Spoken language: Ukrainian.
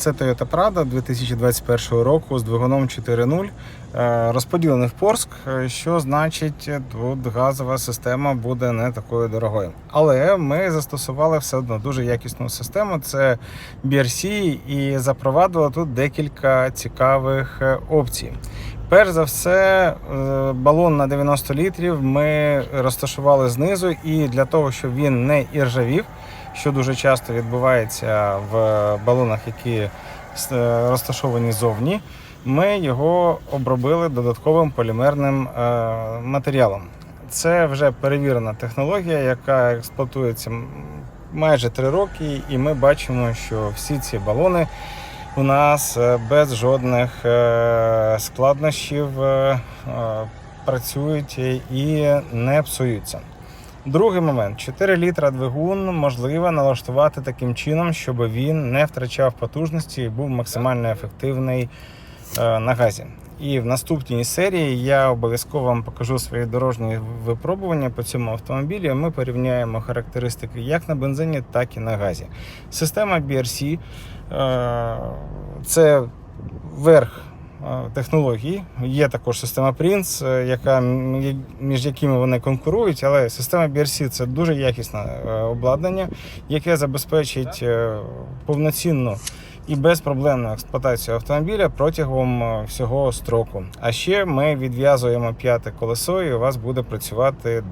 Це Toyota Prado 2021 року з двигуном 4.0, е, розподілений в Порск, е, що значить, тут газова система буде не такою дорогою. Але ми застосували все одно дуже якісну систему. Це BRC, і запровадили тут декілька цікавих е, опцій. Перш за все, балон на 90 літрів ми розташували знизу, і для того, щоб він не іржавів, що дуже часто відбувається в балонах, які е, розташовані зовні, ми його обробили додатковим полімерним е, матеріалом. Це вже перевірена технологія, яка експлуатується майже 3 роки, і ми бачимо, що всі ці балони у нас е, без жодних складнощів працюють і не псуються. Другий момент: 4 літра двигун можливо налаштувати таким чином, щоб він не втрачав потужності і був максимально ефективний е, на газі. І в наступній серії я обов'язково вам покажу свої дорожні випробування по цьому автомобілі. Ми порівняємо характеристики як на бензині, так і на газі. Система BRC е, це верх е, технології. Є також система Prince, е, яка між якими вони конкурують, але система BRC це дуже якісне е, обладнання, яке забезпечить повноцінну і безпроблемну експлуатацію автомобіля протягом всього строку. А ще ми відв'язуємо п'яте колесо, і у вас буде працювати